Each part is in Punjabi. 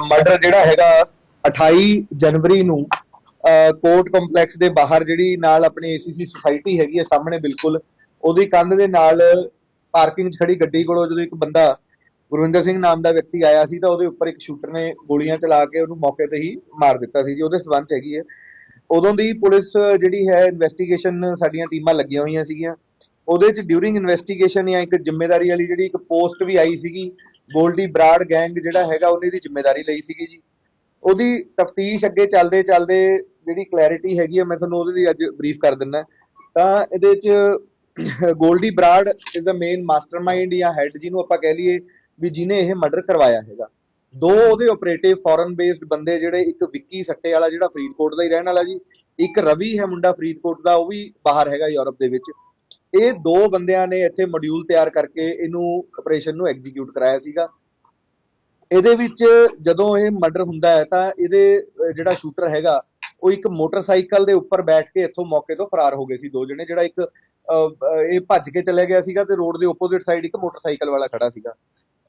ਮਰਡਰ ਜਿਹੜਾ ਹੈਗਾ 28 ਜਨਵਰੀ ਨੂੰ ਕੋਰਟ ਕੰਪਲੈਕਸ ਦੇ ਬਾਹਰ ਜਿਹੜੀ ਨਾਲ ਆਪਣੀ ACC ਸੁਸਾਇਟੀ ਹੈਗੀ ਹੈ ਸਾਹਮਣੇ ਬਿਲਕੁਲ, ਉਹਦੀ ਕੰਧ ਦੇ ਨਾਲ ਪਾਰਕਿੰਗ 'ਚ ਖੜੀ ਗੱਡੀ ਕੋਲੋਂ ਜਦੋਂ ਇੱਕ ਬੰਦਾ ਗੁਰਵਿੰਦਰ ਸਿੰਘ ਨਾਮ ਦਾ ਵਿਅਕਤੀ ਆਇਆ ਸੀ ਤਾਂ ਉਹਦੇ ਉੱਪਰ ਇੱਕ ਸ਼ੂਟਰ ਨੇ ਗੋਲੀਆਂ ਚਲਾ ਕੇ ਉਹਨੂੰ ਮੌਕੇ ਤੇ ਹੀ ਮਾਰ ਦਿੱਤਾ ਸੀ ਜੀ, ਉਹਦੇ ਸਬੰਧ 'ਚ ਹੈਗੀ ਹੈ। ਉਦੋਂ ਦੀ ਪੁਲਿਸ ਜਿਹੜੀ ਹੈ ਇਨਵੈਸਟੀਗੇਸ਼ਨ ਸਾਡੀਆਂ ਟੀਮਾਂ ਲੱਗੀਆਂ ਹੋਈਆਂ ਸੀਗੀਆਂ। ਉਹਦੇ 'ਚ ਡਿਊਰਿੰਗ ਇਨਵੈਸਟੀਗੇਸ਼ਨ ਜਾਂ ਇੱਕ ਜ਼ਿੰਮੇਵਾਰੀ ਵਾਲੀ ਜਿਹੜੀ ਇੱਕ ਪੋਸਟ ਵੀ ਆਈ ਸੀਗੀ ਗੋਲਡੀ ਬਰਾੜ ਗੈਂਗ ਜਿਹੜਾ ਹੈਗਾ ਉਹਨੇ ਦੀ ਜ਼ਿੰਮੇਵਾਰੀ ਲਈ ਸੀਗੀ ਜੀ। ਉਹਦੀ ਤਫਤੀਸ਼ ਅੱਗੇ ਚੱਲਦੇ ਚੱਲਦੇ ਜਿਹੜੀ ਕਲੈਰਿਟੀ ਹੈਗੀ ਹੈ ਮੈਂ ਤੁਹਾਨੂੰ ਉਹਦੇ ਲਈ ਅੱਜ ਬਰੀਫ ਕਰ ਦਿੰਦਾ। ਤਾਂ ਇਹਦੇ 'ਚ Goldy Brar is the main mastermind ਜਾਂ ਹੈਡ ਜਿਹਨੂੰ ਆਪਾਂ ਕਹਿ ਲਈਏ ਵੀ ਜਿਹਨੇ ਇਹ ਮਰਡਰ ਕਰਵਾਇਆ ਹੈਗਾ। ਦੋ ਉਹਦੇ ਆਪਰੇਟਿਵ ਫੋਰਨ ਬੇਸਡ ਬੰਦੇ ਜਿਹੜੇ, ਇੱਕ ਵਿੱਕੀ ਸੱਟੇ ਵਾਲਾ ਜਿਹੜਾ ਫਰੀਦਕੋਟ ਦਾ ਹੀ ਰਹਿਣ ਵਾਲਾ ਜੀ, ਇੱਕ ਰਵੀ ਹੈ ਮੁੰਡਾ ਫਰੀਦਕੋਟ ਦਾ, ਉਹ ਵੀ ਬਾਹਰ ਹੈਗਾ ਯੂਰਪ ਦੇ ਵਿੱਚ। ਇਹ ਦੋ ਬੰਦਿਆਂ ਨੇ ਇੱਥੇ ਮੋਡਿਊਲ ਤਿਆਰ ਕਰਕੇ ਇਹਨੂੰ ਆਪਰੇਸ਼ਨ ਨੂੰ ਐਗਜ਼ੀਕਿਊਟ ਕਰਾਇਆ ਸੀਗਾ। ਇਹਦੇ ਵਿੱਚ ਜਦੋਂ ਇਹ ਮਰਡਰ ਹੁੰਦਾ ਹੈ ਤਾਂ ਇਹਦੇ ਜਿਹੜਾ ਸ਼ੂਟਰ ਹੈਗਾ ਉਹ ਇੱਕ ਮੋਟਰਸਾਈਕਲ ਦੇ ਉੱਪਰ ਬੈਠ ਕੇ ਇੱਥੋਂ ਮੌਕੇ ਤੋਂ ਫਰਾਰ ਹੋ ਗਏ ਸੀ ਦੋ ਜਣੇ ਜਿਹੜਾ ਇੱਕ ਅਹ, ਇਹ ਭੱਜ ਕੇ ਚਲੇ ਗਿਆ ਸੀਗਾ ਤੇ ਰੋਡ ਦੇ ਆਪੋਜ਼ਿਟ ਸਾਈਡ ਇੱਕ ਮੋਟਰਸਾਈਕਲ ਵਾਲਾ ਖੜਾ ਸੀਗਾ।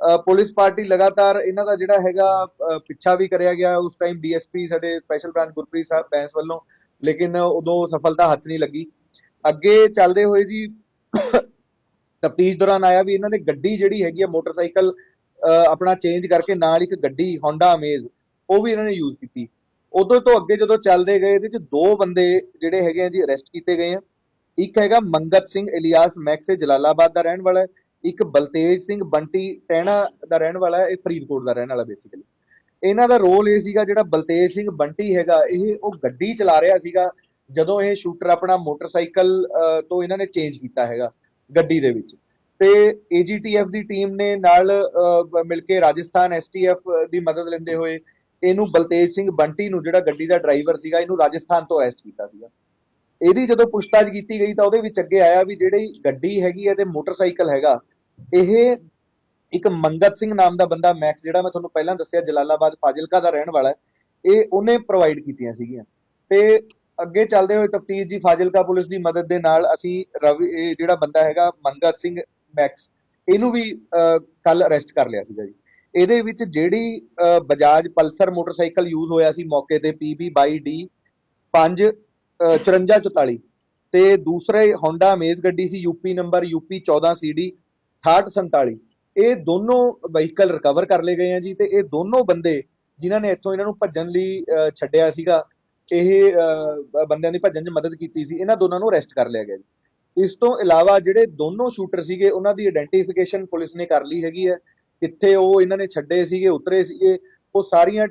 ਅਹ, ਪੁਲਿਸ ਪਾਰਟੀ ਲਗਾਤਾਰ ਇਹਨਾਂ ਦਾ ਜਿਹੜਾ ਹੈਗਾ ਪਿੱਛਾ ਵੀ ਕਰਿਆ ਗਿਆ। ਉਸ ਟਾਈਮ ਡੀਐਸਪੀ ਸਾਡੇ ਸਪੈਸ਼ਲ ਬ੍ਰਾਂਚ ਗੁਰਪ੍ਰੀਤ ਸਾਹਿਬ ਬੈਂਸ ਵੱਲੋਂ ਲੇਕਿਨ ਉਦੋਂ ਸਫਲਤਾ ਹੱਥ ਨਹੀਂ ਲੱਗੀ। ਅੱਗੇ ਚੱਲਦੇ ਹੋਏ ਜੀ ਤਫਤੀਸ਼ ਦੌਰਾਨ ਆਇਆ ਵੀ ਇਹਨਾਂ ਨੇ ਗੱਡੀ ਜਿਹੜੀ ਹੈਗੀ ਆ, ਮੋਟਰਸਾਈਕਲ ਆਪਣਾ ਚੇਂਜ ਕਰਕੇ ਨਾਲ ਇੱਕ ਗੱਡੀ ਹੋਂਡਾ ਅਮੇਜ਼ ਉਹ ਵੀ ਇਹਨਾਂ ਨੇ ਯੂਜ਼ ਕੀਤੀ। ਉਦੋਂ ਤੋਂ ਅੱਗੇ ਜਦੋਂ ਚੱਲਦੇ ਗਏ, ਇਹਦੇ ਚ ਦੋ ਬੰਦੇ ਜਿਹੜੇ ਹੈਗੇ ਆ ਜੀ ਅਰੈਸਟ ਕੀਤੇ ਗਏ ਆ। ਇੱਕ ਹੈਗਾ ਮੰਗਤ ਸਿੰਘ ਇਲਿਆਸ ਮੈਕਸੇ ਜਲਾਲਾਬਾਦ ਦਾ ਰਹਿਣ ਵਾਲਾ ਹੈ। ਇੱਕ ਬਲਤੇਜ ਸਿੰਘ ਬੰਟੀ ਟਹਿਣਾ ਦਾ ਰਹਿਣ ਵਾਲਾ ਇਹ ਫਰੀਦਕੋਟ ਦਾ ਰਹਿਣ ਵਾਲਾ ਬੇਸਿਕਲੀ ਇਹਨਾਂ ਦਾ ਰੋਲ ਇਹ ਸੀਗਾ ਜਿਹੜਾ ਬਲਤੇਜ ਸਿੰਘ ਬੰਟੀ ਹੈਗਾ, ਇਹ ਉਹ ਗੱਡੀ ਚਲਾ ਰਿਹਾ ਸੀਗਾ ਜਦੋਂ ਇਹ ਸ਼ੂਟਰ ਆਪਣਾ ਮੋਟਰਸਾਈਕਲ ਤੋਂ ਇਹਨਾਂ ਨੇ ਚੇਂਜ ਕੀਤਾ ਹੈਗਾ ਗੱਡੀ ਦੇ ਵਿੱਚ। ਤੇ AGTF ਦੀ ਟੀਮ ਨੇ ਨਾਲ ਮਿਲ ਕੇ ਰਾਜਸਥਾਨ STF ਦੀ ਮਦਦ ਲੈਂਦੇ ਹੋਏ ਇਹਨੂੰ ਬਲਤੇਜ ਸਿੰਘ ਬੰਟੀ ਨੂੰ ਜਿਹੜਾ ਗੱਡੀ ਦਾ ਡਰਾਈਵਰ ਸੀਗਾ, ਇਹਨੂੰ ਰਾਜਸਥਾਨ ਤੋਂ ਅਰੈਸਟ ਕੀਤਾ ਸੀਗਾ। ਇਹਦੀ ਜਦੋਂ ਪੁੱਛਤਾਛ ਕੀਤੀ ਗਈ ਤਾਂ ਉਹਦੇ ਵਿੱਚ ਅੱਗੇ ਆਇਆ ਵੀ ਜਿਹੜੀ ਗੱਡੀ ਹੈਗੀ ਹੈ ਤੇ ਮੋਟਰਸਾਈਕਲ ਹੈਗਾ, ਇਹ ਇੱਕ ਮੰਗਤ ਸਿੰਘ ਨਾਮ ਦਾ ਬੰਦਾ ਮੈਕਸ ਜਿਹੜਾ ਮੈਂ ਤੁਹਾਨੂੰ ਪਹਿਲਾਂ ਦੱਸਿਆ ਜਲਾਲਾਬਾਦ ਫਾਜ਼ਿਲਕਾ ਦਾ ਰਹਿਣ ਵਾਲਾ ਹੈ, ਇਹ ਉਹਨੇ ਪ੍ਰੋਵਾਈਡ ਕੀਤੀਆਂ ਸੀਗੀਆਂ। ਤੇ ਅੱਗੇ ਚੱਲਦੇ ਹੋਏ ਤਫਤੀਸ਼ ਜੀ ਫਾਜ਼ਿਲਕਾ ਪੁਲਿਸ ਦੀ ਮਦਦ ਦੇ ਨਾਲ ਅਸੀਂ ਰਵੀ, ਇਹ ਜਿਹੜਾ ਬੰਦਾ ਹੈਗਾ ਮੰਗਰ ਸਿੰਘ ਮੈਕਸ, ਇਹਨੂੰ ਵੀ ਕੱਲ ਅਰੈਸਟ ਕਰ ਲਿਆ ਸੀਗਾ ਜੀ। ਇਹਦੇ ਵਿੱਚ ਜਿਹੜੀ ਬਜਾਜ ਪਲਸਰ ਮੋਟਰਸਾਈਕਲ ਯੂਜ਼ ਹੋਇਆ ਸੀ ਮੌਕੇ ਤੇ PB22D 5 5444 ਤੇ ਦੂਸਰੇ ਹੋਂਡਾ ਅਮੇਜ਼ ਗੱਡੀ ਸੀ ਯੂਪੀ ਨੰਬਰ ਯੂਪੀ 14 CD 6847 ਇਹ ਦੋਨੋਂ ਵਹੀਕਲ ਰਿਕਵਰ ਕਰ ਲਏ ਗਏ ਆ ਜੀ ਤੇ ਇਹ ਦੋਨੋਂ ਬੰਦੇ ਜਿਨ੍ਹਾਂ ਨੇ ਇੱਥੋਂ ਇਹਨਾਂ ਨੂੰ ਭੱਜਣ ਲਈ ਛੱਡਿਆ ਸੀਗਾ ਇਹ ਬੰਦਿਆਂ ਦੀ ਭੱਜਣ 'ਚ ਮਦਦ ਕੀਤੀ ਸੀ ਇਹਨਾਂ ਦੋਨਾਂ ਨੂੰ ਅਰੈਸਟ ਕਰ ਲਿਆ ਗਿਆ ਜੀ। ਇਸ ਤੋਂ ਇਲਾਵਾ ਜਿਹੜੇ ਦੋਨੋਂ ਸ਼ੂਟਰ ਸੀਗੇ ਉਹਨਾਂ ਦੀ ਆਇਡੈਂਟੀਫਿਕੇਸ਼ਨ ਪੁਲਿਸ ਨੇ ਕਰ ਲਈ ਹੈਗੀ ਹੈ। ਕਿੱਥੇ ਉਹ ਇਹਨਾਂ ਨੇ ਛੱਡੇ ਸੀਗੇ ਉਤਰੇ ਸੀਗੇ ਉਹ ਸਾਰੀਆਂ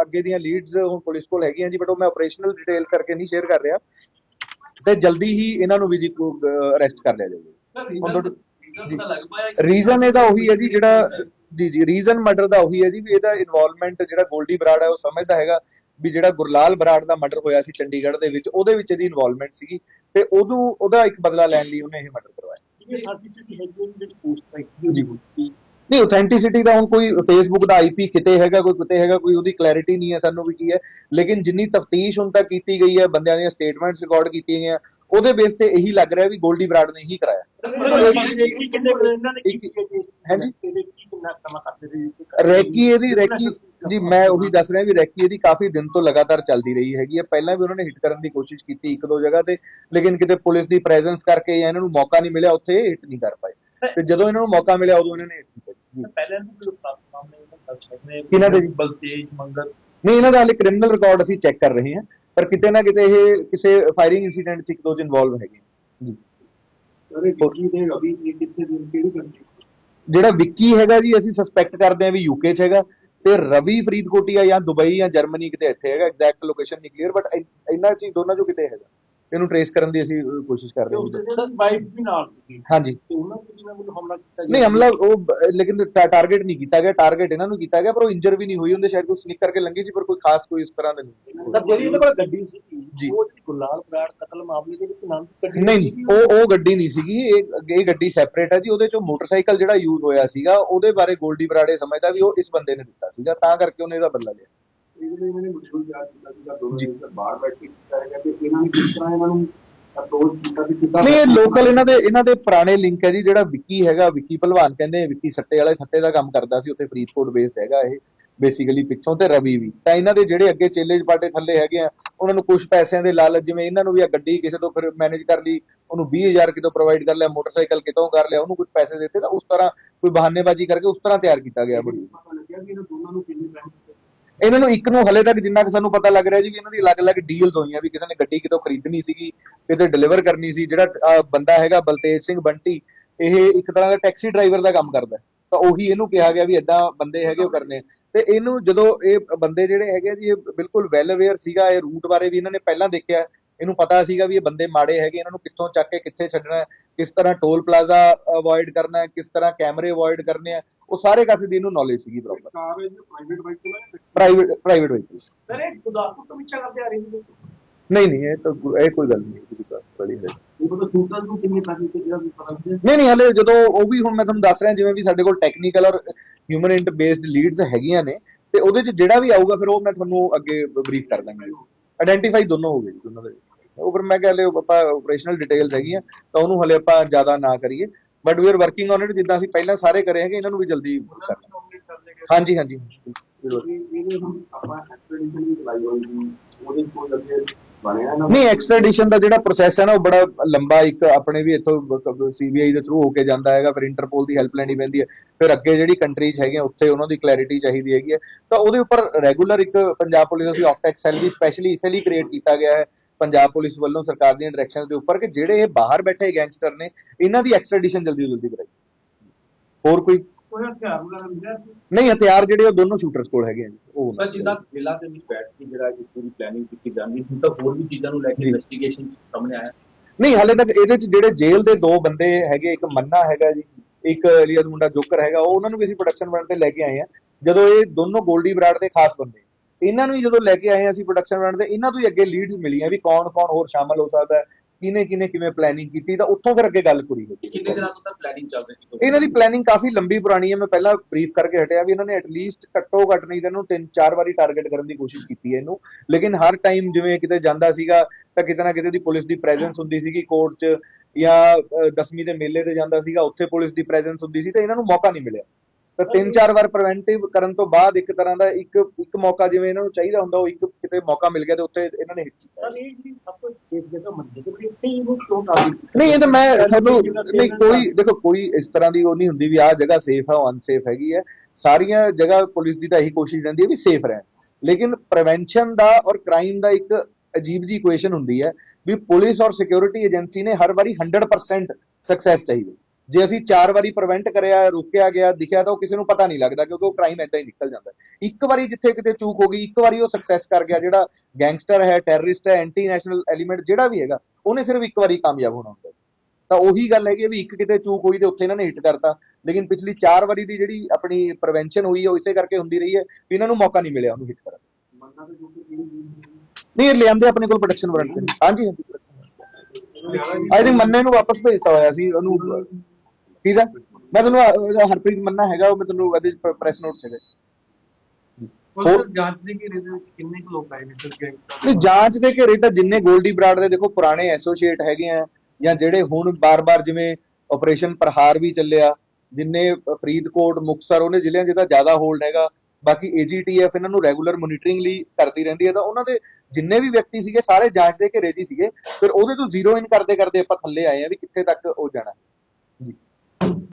ਅੱਗੇ ਦੀਆਂ ਲੀਡਸ ਹੁਣ ਪੁਲਿਸ ਕੋਲ ਹੈਗੀਆਂ ਜੀ ਬਟ ਉਹ ਮੈਂ ਆਪਰੇਸ਼ਨਲ ਡਿਟੇਲ ਕਰਕੇ ਨਹੀਂ ਸ਼ੇਅਰ ਕਰ ਰਿਹਾ। ਤੇ ਜਲਦੀ ਹੀ ਇਹਨਾਂ ਨੂੰ ਵੀ ਜੀ ਅਰੈਸਟ ਕਰ ਲਿਆ ਜਾਊਗਾ। ਰੀਜ਼ਨ ਇਹਦਾ ਉਹੀ ਹੈ ਜੀ ਜਿਹੜਾ ਜੀ ਜੀ ਰੀਜ਼ਨ ਮਰਡਰ ਦਾ ਉਹੀ ਹੈ ਜੀ ਵੀ ਇਹਦਾ ਇਨਵੋਲਵਮੈਂਟ ਜਿਹੜਾ ਗੋਲਡੀ ਬਰਾੜ ਹੈ ਉਹ ਸਮਝਦਾ ਹੈਗਾ। ਵੀ ਜਿਹੜਾ ਗੁਰਲਾਲ ਬਰਾੜ ਦਾ ਮਰਡਰ ਹੋਇਆ ਸੀ ਚੰਡੀਗੜ੍ਹ ਦੇ ਵਿੱਚ ਉਹਦੇ ਵਿੱਚ ਇਹਦੀ ਇਨਵੋਲਵਮੈਂਟ ਸੀਗੀ ਤੇ ਉਹਨੂੰ ਉਹਦਾ ਇੱਕ ਬਦਲਾ ਲੈਣ ਲਈ ਉਹਨੇ ਇਹ ਮਰਡਰ ਕਰਵਾਇਆ। ਨਹੀਂ ਆਥੈਂਟਿਸਿਟੀ ਦਾ ਹੁਣ ਕੋਈ ਫੇਸਬੁੱਕ ਦਾ ਆਈਪੀ ਕਿਤੇ ਹੈਗਾ ਕੋਈ ਕਿਤੇ ਹੈਗਾ ਕੋਈ ਉਹਦੀ ਕਲੈਰਿਟੀ ਨਹੀਂ ਹੈ ਸਾਨੂੰ ਵੀ ਕੀ ਹੈ। ਲੇਕਿਨ ਜਿੰਨੀ ਤਫਤੀਸ਼ ਹੁਣ ਤੱਕ ਕੀਤੀ ਗਈ ਹੈ ਬੰਦਿਆਂ ਦੀਆਂ ਸਟੇਟਮੈਂਟਸ ਰਿਕਾਰਡ ਕੀਤੀਆਂ ਗਈਆਂ ਉਹਦੇ ਬੇਸ ਤੇ ਇਹੀ ਲੱਗ ਰਿਹਾ ਵੀ ਗੋਲਡੀ ਬਰਾੜ ਨੇ ਹੀ ਕਰਾਇਆ। ਹਾਂਜੀ। ਰੈਕੀ ਇਹਦੀ ਰੈਕੀ ਜੀ ਮੈਂ ਉਹੀ ਦੱਸ ਰਿਹਾ ਵੀ ਰੈਕੀ ਇਹਦੀ ਕਾਫੀ ਦਿਨ ਤੋਂ ਲਗਾਤਾਰ ਚੱਲਦੀ ਰਹੀ ਹੈਗੀ ਹੈ। ਪਹਿਲਾਂ ਵੀ ਉਹਨਾਂ ਨੇ ਹਿੱਟ ਕਰਨ ਦੀ ਕੋਸ਼ਿਸ਼ ਕੀਤੀ ਇੱਕ ਦੋ ਜਗ੍ਹਾ ਤੇ ਲੇਕਿਨ ਕਿਤੇ ਪੁਲਿਸ ਦੀ ਪ੍ਰੈਜ਼ੈਂਸ ਕਰਕੇ ਜਾਂ ਇਹਨਾਂ ਨੂੰ ਮੌਕਾ ਨਹੀਂ ਮਿਲਿਆ ਉੱਥੇ ਹਿੱਟ ਨਹੀਂ ਕਰ ਪਾਏ। ਤੇ ਜਦੋਂ ਇਹਨਾਂ ਨੂੰ ਮੌਕਾ ਮਿਲਿਆ ਉਦੋਂ ਇਹਨਾਂ ਨੇ ਹਿੱਟ ਕੀਤਾ। ਪਹਿਲਾਂ ਵੀ ਕੋਈ ਸਾਹਮਣੇ ਉਹਨਾਂ ਦਾ? ਬਲਤੇਜ ਮੰਗਲ। ਨਹੀਂ ਇਹਨਾਂ ਦਾ ਹਾਲੇ ਕ੍ਰਿਮੀਨਲ ਰਿਕਾਰਡ ਅਸੀਂ ਚੈੱਕ ਕਰ ਰਹੇ ਹਾਂ ਪਰ ਕਿਤੇ ਨਾ ਕਿਤੇ ਇਹ ਕਿਸੇ ਫਾਇਰਿੰਗ ਇਨਸੀਡੈਂਟ 'ਚ ਇੱਕ ਦੋ 'ਚ ਇਨਵੋਲਵ ਹੈਗੇ ਜੀ। ਅਰੇ ਵਿੱਕੀ ਦੇ ਰਵੀ ਇਹ ਕਿੱਥੇ ਦੀ ਕਿਹੜੀ ਕੰਟਰੀ ਜਿਹੜਾ ਵਿੱਕੀ ਹੈਗਾ ਜੀ ਅਸੀਂ ਸਸਪੈਕਟ ਕਰਦੇ ਹਾਂ ਵੀ ਯੂਕੇ 'ਚ ਹੈਗਾ। ਤੇ ਰਵੀ ਫਰੀਦਕੋਟੀ ਆ ਜਾਂ ਦੁਬਈ ਜਾਂ ਜਰਮਨੀ ਕਿਤੇ ਇੱਥੇ ਹੈਗਾ ਐਗਜ਼ੈਕਟ ਲੋਕੇਸ਼ਨ ਨਹੀਂ ਕਲੀਅਰ ਬਟ ਇਹਨਾਂ 'ਚ, ਦੋਨਾਂ 'ਚੋਂ ਕਿਤੇ ਹੈਗਾ। ਇਹਨੂੰ ਟ੍ਰੇਸ ਕਰਨ ਦੀ ਅਸੀਂ ਅਹ, ਕੋਸ਼ਿਸ਼ ਕਰ ਰਹੇ ਹਾਂ। ਉਹਦੇ ਵਾਈਫ ਵੀ ਨਾਲ ਸੀ ਹਾਂਜੀ। ਤੇ ਉਹਨਾਂ ਤੇ ਜਿਹਨਾਂ ਵੱਲੋਂ ਹਮਲਾ ਕੀਤਾ ਨਹੀਂ ਹਮਲਾ ਉਹ ਬ- ਲੇਕਿਨ ਟਾਰਗੇਟ ਨਹੀਂ ਕੀਤਾ ਗਿਆ ਟਾਰਗੇਟ ਇਹਨਾਂ ਨੂੰ ਕੀਤਾ ਗਿਆ ਪਰ ਉਹ ਇੰਜਰ ਵੀ ਨਹੀਂ ਹੋਈ ਹੁੰਦੇ ਸ਼ਾਇਦ ਕੋਈ ਸਨਿਕ ਕਰਕੇ ਲੰਗੀ ਸੀ ਪਰ ਕੋਈ ਖਾਸ ਕੋਈ ਇਸ ਤਰ੍ਹਾਂ ਦਾ ਨਹੀਂ। ਤਾਂ ਜਿਹੜੀ ਇਹਨਾਂ ਕੋਲ ਗੱਡੀ ਸੀ ਜੀ। ਉਹ ਜਿਹੜੀ ਗੁਲਾਲ ਬਰਾੜ ਕਤਲ ਮਾਮਲੇ ਦੇ ਵਿੱਚ ਨਾਮ ਦੀ ਗੱਡੀ ਨਹੀਂ ਨਹੀਂ ਉਹ ਉਹ ਗੱਡੀ ਨਹੀਂ ਸੀਗੀ ਇਹ ਇਹ ਗੱਡੀ ਸੈਪਰੇਟ ਹੈ ਜੀ ਉਹਦੇ ਚੋਂ ਮੋਟਰਸਾਈਕਲ ਜਿਹੜਾ ਯੂਜ਼ ਹੋਇਆ ਸੀਗਾ ਉਹਦੇ ਬਾਰੇ ਗੋਲਡੀ ਬਰਾੜੇ ਸਮਝਦਾ ਵੀ ਉਹ ਇਸ ਬੰਦੇ ਨੇ ਦਿੱਤਾ ਸੀਗਾ ਤਾਂ ਕਰਕੇ ਉਹਨੇ ਇਹਦਾ ਬਦਲਾ ਲਿਆ। ਇਹਦੇ ਇਹਨਾਂ ਨੇ ਮੁਸ਼ਕਲ ਜਾ ਕੀਤਾ ਸੀਗਾ ਦੋਨੋਂ ਜੀ। ਨੇ ਬਾਹਰ ਬੈਠ ਕੇ ਕੀਤਾ ਹੈਗਾ ਤੇ ਇਹਨਾਂ ਨੇ ਕਿਸ ਤਰ੍ਹਾਂ ਇਹਨਾਂ ਨੂੰ ਅਪਰੋਚ ਕੀਤਾ ਵੀ ਸਿੱਧਾ ਨਹੀਂ ਇਹ ਲੋਕਲ ਇਹਨਾਂ ਦੇ ਇਹਨਾਂ ਦੇ ਪੁਰਾਣੇ ਲਿੰਕ ਹੈ ਜੀ ਜਿਹੜਾ ਵਿੱਕੀ ਹੈਗਾ ਵਿੱਕੀ ਭਲਵਾਨ ਕਹਿੰਦੇ ਵਿੱਕੀ ਸੱਟੇ ਵਾਲਾ ਸੱਟੇ ਦਾ ਕੰਮ ਕਰਦਾ ਸੀ ਉੱਥੇ ਫਰੀਦਕੋਟ ਬੇਸਡ ਹੈਗਾ ਇਹ ਬੇਸਿਕਲੀ ਪਿੱਛੋਂ ਤੇ ਰਵੀ ਵੀ। ਤਾਂ ਇਹਨਾਂ ਦੇ ਜਿਹੜੇ ਅੱਗੇ ਚੇਲੇ ਪਾਟੇ ਥੱਲੇ ਹੈਗੇ ਆ ਉਹਨਾਂ ਨੂੰ ਕੁਝ ਪੈਸਿਆਂ ਦੇ ਲਾਲਚ ਜਿਵੇਂ ਇਹਨਾਂ ਨੂੰ ਵੀ ਆ ਗੱਡੀ ਕਿਸੇ ਤੋਂ ਫਿਰ ਮੈਨੇਜ ਕਰ ਲਈ ਉਹਨੂੰ 20000 ਕਿਤੋਂ ਪ੍ਰੋਵਾਈਡ ਕਰ ਲਿਆ ਮੋਟਰਸਾਈਕਲ ਕਿਤੋਂ ਕਰ ਲਿਆ ਉਹਨੂੰ ਕੁਝ ਪੈਸੇ ਦਿੱਤੇ ਤਾਂ ਉਸ ਤਰ੍ਹਾਂ ਕੋਈ ਬਹਾਨੇਬਾਜ਼ੀ ਕਰਕੇ ਉਸ ਤਰ੍ਹਾਂ ਤਿਆਰ ਕੀਤਾ ਗਿਆ ਬੜੀ। ਪਤਾ ਲੱਗਿਆ ਕਿ ਇਹਨਾਂ ਦੋਨਾਂ ਨੂੰ ਕਿੰਨੇ ਪੈਸੇ ਇਹਨਾਂ ਨੂੰ ਇੱਕ ਨੂੰ ਹਲੇ ਤੱਕ ਜਿੰਨਾ ਕਿ ਸਾਨੂੰ ਪਤਾ ਲੱਗ ਰਿਹਾ ਜੀ ਵੀ ਇਹਨਾਂ ਦੀ ਅਲੱਗ-ਅਲੱਗ ਡੀਲਸ ਹੋਈਆਂ ਵੀ ਕਿਸੇ ਨੇ ਗੱਡੀ ਕਿਤੋਂ ਖਰੀਦਣੀ ਸੀਗੀ ਕਿਤੇ ਡਿਲੀਵਰ ਕਰਨੀ ਸੀ ਜਿਹੜਾ ਅਹ, ਬੰਦਾ ਹੈਗਾ ਬਲਤੇਜ ਸਿੰਘ ਬੰਟੀ ਇਹ ਇੱਕ ਤਰ੍ਹਾਂ ਦਾ ਟੈਕਸੀ ਡਰਾਈਵਰ ਦਾ ਕੰਮ ਕਰਦਾ। ਤਾਂ ਉਹੀ ਇਹਨੂੰ ਕਿਹਾ ਗਿਆ ਵੀ ਇਦਾਂ ਬੰਦੇ ਹੈਗੇ ਉਹ ਕਰਨੇ ਤੇ ਇਹਨੂੰ ਜਦੋਂ ਇਹ ਬੰਦੇ ਜਿਹੜੇ ਹੈਗੇ ਆ ਜੀ ਇਹ ਬਿਲਕੁਲ ਵੈਲ ਅਵੇਅਰ ਸੀਗਾ ਇਹ ਰੂਟ ਬਾਰੇ ਵੀ ਇਹਨਾਂ ਨੇ ਪਹਿਲਾਂ ਦੇਖਿਆ। ਇਹਨੂੰ ਪਤਾ ਸੀਗਾ ਵੀ ਇਹ ਬੰਦੇ ਮਾੜੇ ਹੈਗੇ ਇਹਨਾਂ ਨੂੰ ਕਿੱਥੋਂ ਚੱਕ ਕੇ ਕਿੱਥੇ ਛੱਡਣਾ ਹੈ, ਕਿਸ ਤਰ੍ਹਾਂ ਟੋਲ ਪਲਾਜ਼ਾ ਅਵੋਇਡ ਕਰਨਾ ਹੈ ਕਿਸ ਤਰ੍ਹਾਂ ਕੈਮਰੇ ਅਵੋਇਡ ਕਰਨੇ ਆ ਉਹ ਸਾਰੇ ਕਾਸੇ ਦੀ ਇਹਨੂੰ ਨੌਲੇਜ ਸੀਗੀ ਪ੍ਰੋਪਰ ਕਾਰ ਹੈ ਜੋ ਪ੍ਰਾਈਵੇਟ ਬਾਈਕ ਚਲਾਏ ਪ੍ਰਾਈਵੇਟ ਪ੍ਰਾਈਵੇਟ ਵਹੀਕਲ ਸਰ ਇਹ ਗੁਰਦਾਸਪੁਰ ਤੋਂ ਪਿੱਛਾ ਕਰਦੇ ਆ ਰਹੇ ਨੇ ਨਹੀਂ ਨਹੀਂ ਇਹ ਤਾਂ ਇਹ ਕੋਈ ਗੱਲ ਨਹੀਂ ਹੈ ਜੀ ਬੜੀ ਹੈ। ਇਹ ਪਤਾ ਸ਼ੂਟਰ ਨੂੰ ਕਿੰਨੇ ਪੈਸੇ ਤੇ ਜਿਹੜਾ ਵੀ ਪਤਾ ਲੱਗਿਆ ਨਹੀਂ ਨਹੀਂ ਹਲੇ ਜਦੋਂ ਉਹ ਵੀ ਹੁਣ ਮੈਂ ਤੁਹਾਨੂੰ ਦੱਸ ਰਿਹਾ ਜਿਵੇਂ ਵੀ ਸਾਡੇ ਕੋਲ ਟੈਕਨੀਕਲ ਔਰ ਹਿਊਮਨ ਇੰਟ ਬੇਸਡ ਲੀਡਸ ਹੈਗੀਆਂ ਨੇ ਤੇ ਉਹਦੇ ਚ ਜਿਹੜਾ ਵੀ ਆਊਗਾ ਫਿਰ ਉਹ ਮੈਂ ਤੁਹਾਨੂੰ ਅੱਗੇ ਬਰੀਫ ਕਰ ਦਾਂਗਾ। ਆਇਡੈਂਟੀਫਾਈ ਦੋਨੋਂ ਹੋ ਗਏ ਜੀ ਦੋਨੋਂ ਦੇ। ਉਹ ਫਿਰ ਮੈਂ ਕਿਹਾ ਹਲੇ ਆਪਾਂ ਆਪਰੇਸ਼ਨਲ ਡਿਟੇਲਸ ਹੈਗੀਆਂ ਤਾਂ ਉਹਨੂੰ ਹਲੇ ਆਪਾਂ ਜ਼ਿਆਦਾ ਨਾ ਕਰੀਏ। But we are working on it ਜਿੱਦਾਂ ਅਸੀਂ ਪਹਿਲਾਂ ਸਾਰੇ ਕਰੇ ਹੈਗੇ ਇਹਨਾਂ ਨੂੰ ਵੀ ਜਲਦੀ ਕਰਨਾ ਹਾਂਜੀ ਹਾਂਜੀ ਨਹੀਂ ਐਕਸਟ੍ਰੈਡੀਸ਼ਨ ਦਾ ਜਿਹੜਾ ਪ੍ਰੋਸੈਸ ਹੈ ਨਾ ਉਹ ਬੜਾ ਲੰਬਾ ਇੱਕ ਆਪਣੇ ਵੀ ਇੱਥੋਂ ਸੀਬੀਆਈ ਦੇ ਥਰੂ ਹੋ ਕੇ ਜਾਂਦਾ ਹੈਗਾ ਫਿਰ ਇੰਟਰਪੋਲ ਦੀ ਹੈਲਪ ਲੈਣੀ ਪੈਂਦੀ ਹੈ। ਫਿਰ ਅੱਗੇ ਜਿਹੜੀ ਕੰਟਰੀਜ਼ ਹੈਗੀਆਂ ਉੱਥੇ ਉਹਨਾਂ ਦੀ ਕਲੈਰਿਟੀ ਚਾਹੀਦੀ ਹੈਗੀ ਹੈ। ਤਾਂ ਉਹਦੇ ਉੱਪਰ ਰੈਗੂਲਰ ਇੱਕ ਪੰਜਾਬ ਪੁਲਿਸ ਦਾ ਆਫਟੈਕ ਸੈੱਲ ਵੀ ਸਪੈਸ਼ਲੀ ਇਸੇ ਲਈ ਕ੍ਰੀਏਟ ਕੀਤਾ ਗਿਆ ਹੈ ਪੰਜਾਬ ਪੁਲਿਸ ਵੱਲੋਂ ਸਰਕਾਰ ਦੀਆਂ ਡਾਇਰੈਕਸ਼ਨਸ ਦੇ ਉੱਪਰ ਕਿ ਜਿਹੜੇ ਇਹ ਬਾਹਰ ਬੈਠੇ ਗੈਂਗਸਟਰ ਨੇ ਇਹਨਾਂ ਦੀ ਐਕਸਟ੍ਰੈਡੀਸ਼ਨ ਜਲਦੀ ਤੋਂ ਜਲਦੀ ਕਰਾਈ ਹੋਰ ਕੋਈ ਕੋਈ ਹਥਿਆਰ ਵਗੈਰਾ ਮਿਲਿਆ? ਨਹੀਂ ਹਥਿਆਰ ਜਿਹੜੇ ਉਹ ਦੋਨੋਂ ਸ਼ੂਟਰਸ ਕੋਲ ਹੈਗੇ ਆ ਜੀ ਉਹ ਸਰ ਜਿੱਦਾਂ ਜ਼ਿਲ੍ਹਾ ਦੇ ਵਿੱਚ ਬੈਠ ਕੇ ਜਿਹੜਾ ਇਹ ਪੂਰੀ ਪਲੈਨਿੰਗ ਕੀਤੀ ਜਾਂਦੀ ਹੁਣ ਤਾਂ ਹੋਰ ਵੀ ਚੀਜ਼ਾਂ ਨੂੰ ਲੈ ਕੇ। ਇਨਵੈਸਟੀਗੇਸ਼ਨ ਸਾਹਮਣੇ ਆਇਆ ਨਹੀਂ ਹਾਲੇ ਤੱਕ ਇਹਦੇ ਚ ਜਿਹੜੇ ਜੇਲ੍ਹ ਦੇ ਦੋ ਬੰਦੇ ਹੈਗੇ ਇੱਕ ਮੰਨਾ ਹੈਗਾ ਜੀ ਇੱਕ ਅਲੀਅਸ ਮੁੰਡਾ ਜੋਕਰ ਹੈਗਾ ਉਹ ਉਹਨਾਂ ਨੂੰ ਵੀ ਅਸੀਂ ਪ੍ਰੋਡਕਸ਼ਨ ਬਣ ਤੇ ਲੈ ਕੇ ਆਏ ਆ ਜਦੋਂ ਇਹ ਦੋਨੋਂ ਗੋਲਡੀ ਬਰਾੜ ਦੇ ਖਾਸ ਬੰਦੇ ਇਹਨਾਂ ਨੂੰ ਜਦੋਂ ਲੈ ਕੇ ਆਏ ਅਸੀਂ ਪ੍ਰੋਡਕਸ਼ਨ ਬਣ ਤੇ ਇਹਨਾਂ ਤੋਂ ਹੀ ਅੱਗੇ ਲੀਡਸ ਮਿਲੀਆਂ ਵੀ ਕੌਣ ਕੌਣ ਹੋਰ ਸ਼ਾਮਲ ਹੋ ਸਕਦਾ ਹੈ ਕਿਹਨੇ ਕਿਹਨੇ ਕਿਵੇਂ ਪਲੈਨਿੰਗ ਕੀਤੀ ਤਾਂ ਉੱਥੋਂ ਫਿਰ ਅੱਗੇ ਗੱਲ ਪੂਰੀ ਹੋਈ ਕਿੰਨੇ ਦਿਨਾਂ ਤੋਂ ਤਾਂ ਪਲੈਨਿੰਗ ਚੱਲ ਰਹੀ ਸੀ ਇਹਨਾਂ ਦੀ ਪਲੈਨਿੰਗ ਕਾਫੀ ਲੰਬੀ ਪੁਰਾਣੀ ਹੈ ਮੈਂ ਪਹਿਲਾਂ ਬਰੀਫ ਕਰਕੇ ਹਟਿਆ ਵੀ ਇਹਨਾਂ ਨੇ ਐਟਲੀਸਟ ਘੱਟੋ ਘੱਟ ਨਹੀਂ ਤਾਂ ਇਹਨੂੰ ਤਿੰਨ ਚਾਰ ਵਾਰੀ ਟਾਰਗੇਟ ਕਰਨ ਦੀ ਕੋਸ਼ਿਸ਼ ਕੀਤੀ ਹੈ ਇਹਨੂੰ। ਲੇਕਿਨ ਹਰ ਟਾਈਮ ਜਿਵੇਂ ਕਿਤੇ ਜਾਂਦਾ ਸੀਗਾ ਤਾਂ ਕਿਤੇ ਨਾ ਕਿਤੇ ਦੀ ਪੁਲਿਸ ਦੀ ਪ੍ਰੈਜ਼ੈਂਸ ਹੁੰਦੀ ਸੀਗੀ ਕੋਰਟ 'ਚ ਜਾਂ ਅਹ, ਦਸਵੀਂ ਦੇ ਮੇਲੇ ਤੇ ਜਾਂਦਾ ਸੀਗਾ ਉੱਥੇ ਪੁਲਿਸ ਦੀ ਪ੍ਰੈਜ਼ੈਂਸ ਹੁੰਦੀ ਸੀ ਤਾਂ ਇਹਨਾਂ ਨੂੰ ਮੌਕਾ ਨਹੀਂ ਮਿਲਿਆ। ਤਾਂ ਤਿੰਨ ਚਾਰ ਵਾਰ ਪ੍ਰੀਵੈਂਟਿਵ ਕਰਨ ਤੋਂ ਬਾਅਦ ਇੱਕ ਤਰ੍ਹਾਂ ਦਾ ਇੱਕ ਇੱਕ ਮੌਕਾ ਜਿਵੇਂ ਇਹਨਾਂ ਨੂੰ ਚਾਹੀਦਾ ਹੁੰਦਾ ਉਹ ਇੱਕ ਕਿਤੇ ਮੌਕਾ ਮਿਲ ਗਿਆ ਤੇ ਉੱਥੇ ਇਹਨਾਂ ਨੇ hit ਕੀਤਾ। ਨਹੀਂ ਇਹ ਤਾਂ ਮੈਂ ਤੁਹਾਨੂੰ ਨਹੀਂ ਕੋਈ ਦੇਖੋ ਕੋਈ ਇਸ ਤਰ੍ਹਾਂ ਦੀ ਉਹ ਨਹੀਂ ਹੁੰਦੀ ਵੀ ਆਹ ਜਗ੍ਹਾ ਸੇਫ ਹੈ ਉਹ ਅਨਸੇਫ ਹੈਗੀ ਹੈ ਸਾਰੀਆਂ ਜਗ੍ਹਾ ਪੁਲਿਸ ਦੀ ਤਾਂ ਇਹੀ ਕੋਸ਼ਿਸ਼ ਰਹਿੰਦੀ ਹੈ ਵੀ ਸੇਫ ਰਹਿਣ। ਲੇਕਿਨ ਪ੍ਰੀਵੈਂਸ਼ਨ ਦਾ ਔਰ ਕ੍ਰਾਈਮ ਦਾ ਇੱਕ ਅਜੀਬ ਜੀ ਇਕੁਏਸ਼ਨ ਹੁੰਦੀ ਹੈ ਵੀ ਪੁਲਿਸ ਔਰ ਸਿਕਿਉਰਿਟੀ ਏਜੰਸੀ ਨੇ ਹਰ ਵਾਰੀ 100% ਸਕਸੈਸ ਚਾਹੀਦੀ। ਜੇ ਅਸੀਂ ਚਾਰ ਵਾਰੀ ਪ੍ਰੀਵੈਂਟ ਕਰਿਆ ਰੋਕਿਆ ਗਿਆ ਦਿਖਿਆ ਤਾਂ ਉਹ ਕਿਸੇ ਨੂੰ ਪਤਾ ਨਹੀਂ ਲੱਗਦਾ ਕਿਉਂਕਿ ਉਹ ਕ੍ਰਾਈਮ ਐਦਾਂ ਹੀ ਨਿਕਲ ਜਾਂਦਾ। ਇੱਕ ਵਾਰੀ ਜਿੱਥੇ ਕਿਤੇ ਚੂਕ ਹੋ ਗਈ ਇੱਕ ਵਾਰੀ ਉਹ ਸਕਸੈਸ ਕਰ ਗਿਆ ਜਿਹੜਾ ਗੈਂਗਸਟਰ ਹੈ ਟੈਰਰਿਸਟ ਹੈ ਐਂਟੀ ਨੈਸ਼ਨਲ ਐਲੀਮੈਂਟ ਜਿਹੜਾ ਵੀ ਹੈਗਾ ਉਹਨੇ ਸਿਰਫ ਇੱਕ ਵਾਰੀ ਕਾਮਯਾਬ ਹੋਣਾ ਹੁੰਦਾ। ਤਾਂ ਉਹੀ ਗੱਲ ਹੈ ਵੀ ਇੱਕ ਕਿਤੇ ਚੂਕ ਹੋਈ ਤੇ ਉੱਥੇ ਇਹਨਾਂ ਨੇ ਹਿੱਟ ਕਰਤਾ। ਲੇਕਿਨ ਪਿਛਲੀ 4 ਵਾਰੀ ਦੀ ਜਿਹੜੀ ਆਪਣੀ ਪ੍ਰੀਵੈਂਸ਼ਨ ਹੋਈ ਹੈ ਉਹ ਇਸੇ ਕਰਕੇ ਹੁੰਦੀ ਰਹੀ ਹੈ ਵੀ ਇਹਨਾਂ ਨੂੰ ਮੌਕਾ ਨਹੀਂ ਮਿਲਿਆ ਉਹਨੂੰ ਹਿੱਟ ਕਰਨ ਕਿ ਨਹੀਂ ਲਿਆਂਦੇ ਆਪਣੇ ਕੋਲ ਪ੍ਰੋਡਕਸ਼ਨ ਵਾਰੰਟ ਹਾਂਜੀ ਆਈ ਥਿੰਕ ਮੰਨੇ ਨੂੰ ਵਾਪਸ ਭੇਜਤਾ ਹੋਇਆ ਸੀ ਉਹਨੂੰ ਠੀਕ ਹੈ ਮੈਂ ਤੁਹਾਨੂੰ ਅਹ, ਉਹਦਾ ਹਰਪ੍ਰੀਤ ਮੰਨਾ ਹੈਗਾ ਉਹ ਮੈਂ ਤੁਹਾਨੂੰ ਇਹਦੇ ਪ੍ਰੈਸ ਨੋਟ ਹੈਗਾ ਉਹ ਜਾਂਚ ਦੇ ਘੇਰੇ ਦੇ ਵਿੱਚ ਕਿੰਨੇ ਕੁ ਲੋਕ ਆਏ ਨੇ ਸਰ ਗੈਂਗਸਟਰ ਨਹੀਂ ਜਾਂਚ ਦੇ ਘੇਰੇ ਤਾਂ ਜਿੰਨੇ ਗੋਲਡੀ ਬਰਾੜ ਦੇ ਦੇਖੋ ਪੁਰਾਣੇ ਐਸੋਸੀਏਟ ਹੈਗੇ ਆ ਜਾਂ ਜਿਹੜੇ ਹੁਣ ਬਾਰ-ਬਾਰ ਜਿਵੇਂ ਆਪਰੇਸ਼ਨ ਪ੍ਰਹਾਰ ਵੀ ਚੱਲਿਆ ਜਿੰਨੇ ਫਰੀਦਕੋਟ ਮੁਕਸਰ ਉਹਨੇ ਜ਼ਿਲ੍ਹਿਆਂ 'ਚ ਤਾਂ ਜ਼ਿਆਦਾ ਹੋਲਡ ਹੈਗਾ ਬਾਕੀ ਏਜੀਟੀਐਫ ਇਹਨਾਂ ਨੂੰ ਰੈਗੂਲਰ ਮੋਨੀਟਰਿੰਗ ਲਈ ਕਰਦੀ ਰਹਿੰਦੀ ਹੈ ਤਾਂ ਉਹਨਾਂ ਦੇ ਜਿੰਨੇ ਵੀ ਵਿਅਕਤੀ ਸੀਗੇ ਸਾਰੇ ਜਾਂਚ ਦੇ ਘੇਰੇ 'ਚ ਹੀ ਸੀਗੇ ਫਿਰ ਉਹਦੇ ਤੋਂ ਜ਼ੀਰੋ ਇਨ ਕਰਦੇ ਕਰਦੇ ਆਪਾਂ ਥੱਲੇ ਆਏ ਆ ਵੀ ਕਿੱਥੇ ਤੱਕ ਉਹ ਜਾਣਾ। ਜੀ।